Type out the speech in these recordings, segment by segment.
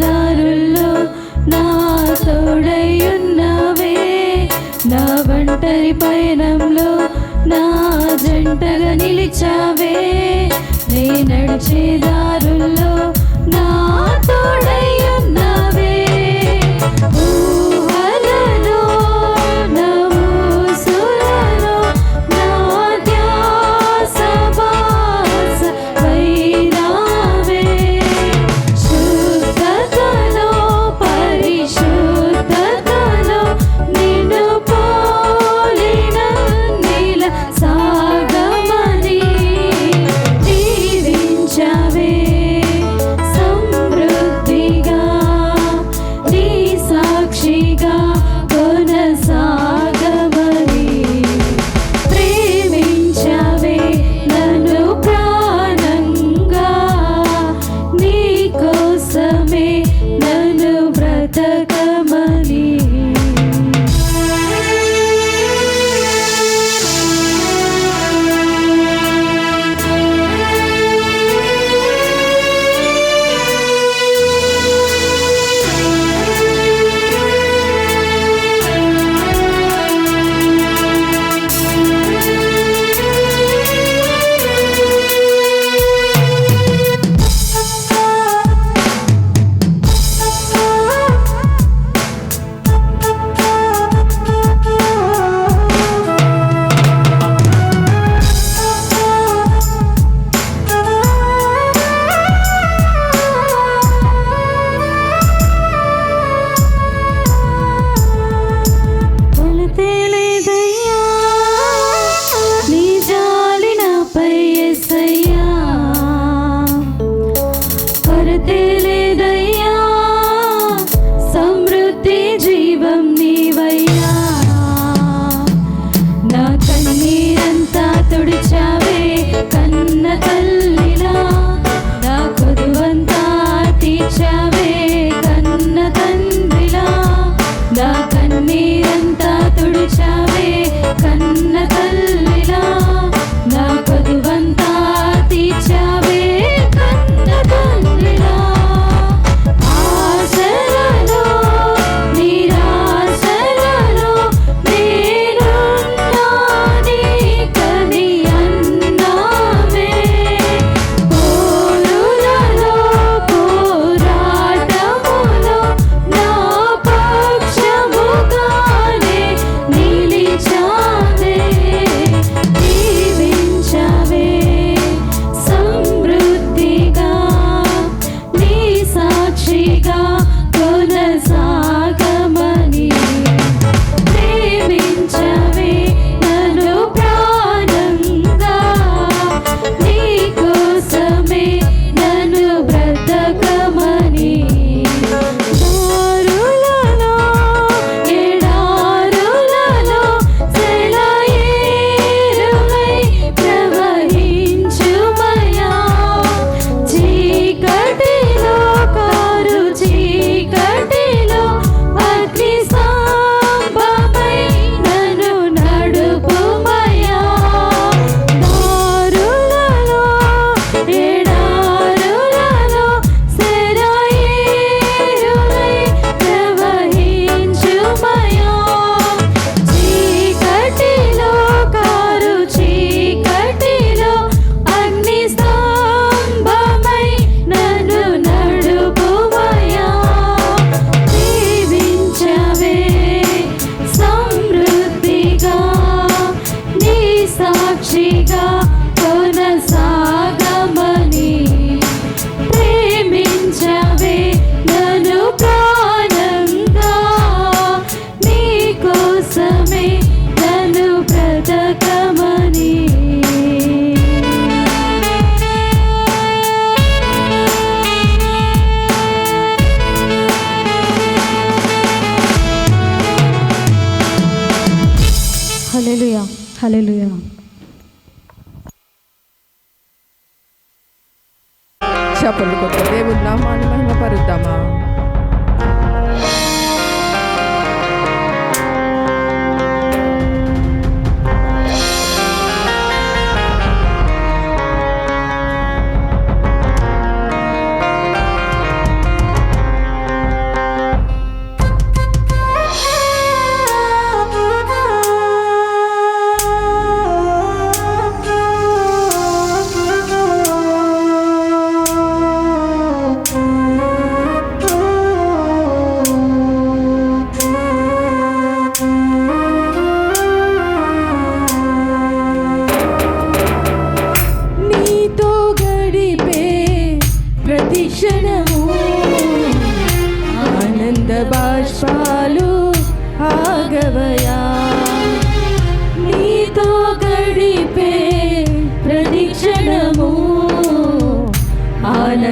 దారుల్లో నా తోడయున్నవే నా ఒంటరి పయనంలో నా జంటగా నిలిచావే. నే నడిచేదారుల్లో నా తోడయ్యున్నా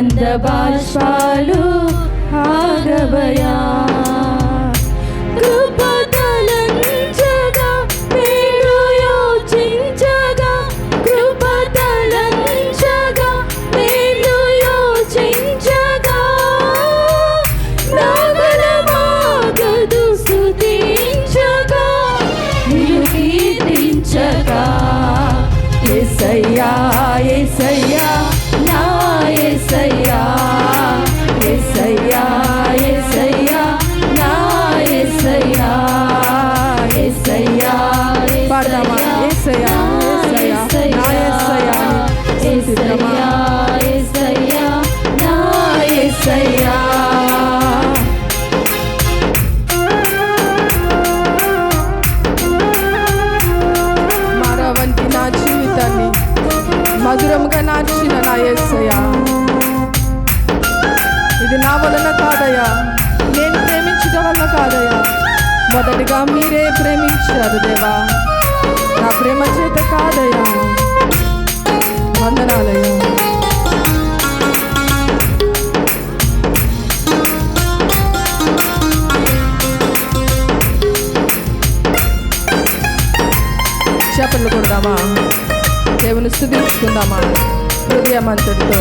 గంధ బాష్పాలు ఆగబయా కాదయా నేను ప్రేమించడం వల్ల కాదయా మొదటిగా మీరే ప్రేమించారు దేవా. నా ప్రేమ చేత కాదయా వందనాలయ్యా. చేపలు కొడదామా? దేవుని స్థుతించుకుందామా? హృదయమంతటితో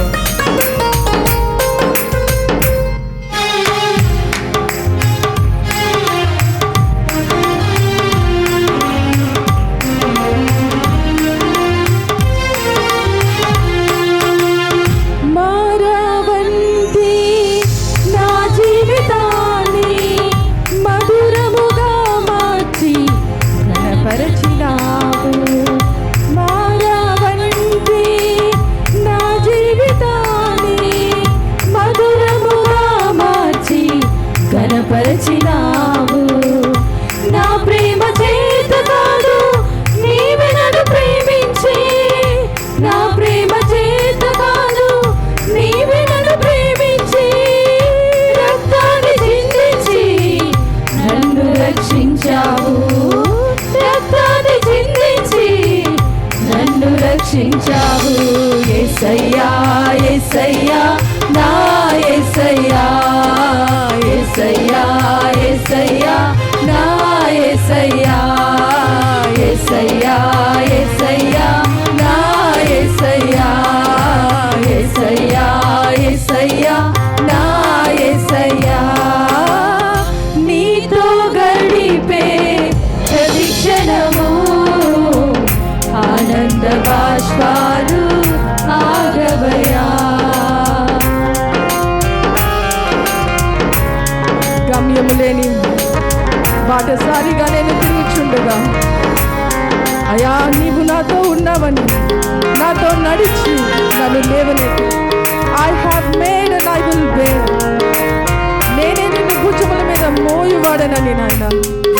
మోయువాడనని నాయన.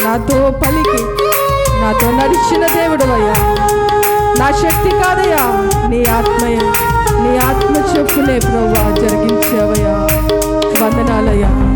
నాతో పలికి నాతో నడిచిన దేవుడు అయ్యా నా శక్తి కాదయ్యా నీ ఆత్మయ. నీ ఆత్మ చెప్పునే ప్రభు జరిగించేవయ్యా. వందనాలయ్యా.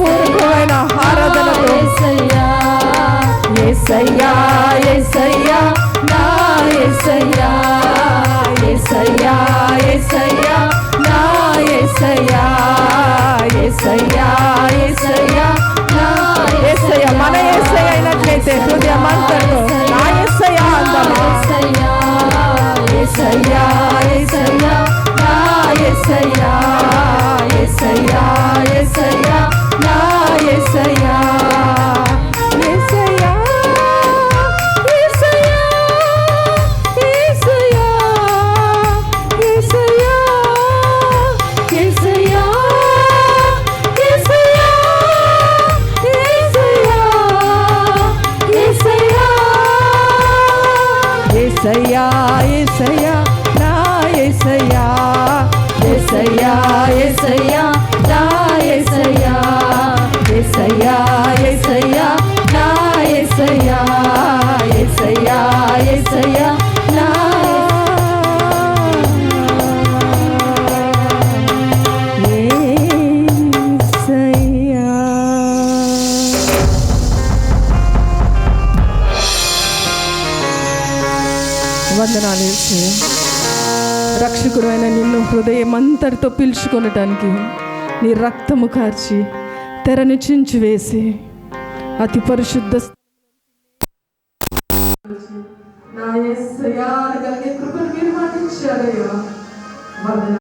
మనస్పూర్వకమైన ఆరాధనతో ఏసయ్యా ఏసయ్యా నా ఏసయ్యా ఏసయ్యా ఏసయ్యా నా ఏసయ్యా ఏసయ్యా ఏసయ్యా నా ఏసయ్య మన ఏసయ్య అయినట్లయితే హృదయం అంతట్లో నా ఏసయ్యా అందరూ ఏసయ్యా ఏసయ్యా నా ఏసయ్యా ఏసయ్యా ఏసయ్యా ఏసయా హృదయం అంతటితో పీల్చుకొనటానికి నీ రక్తము కార్చి తెరని చించి వేసి అతి పరిశుద్ధ నా కృపను మీరు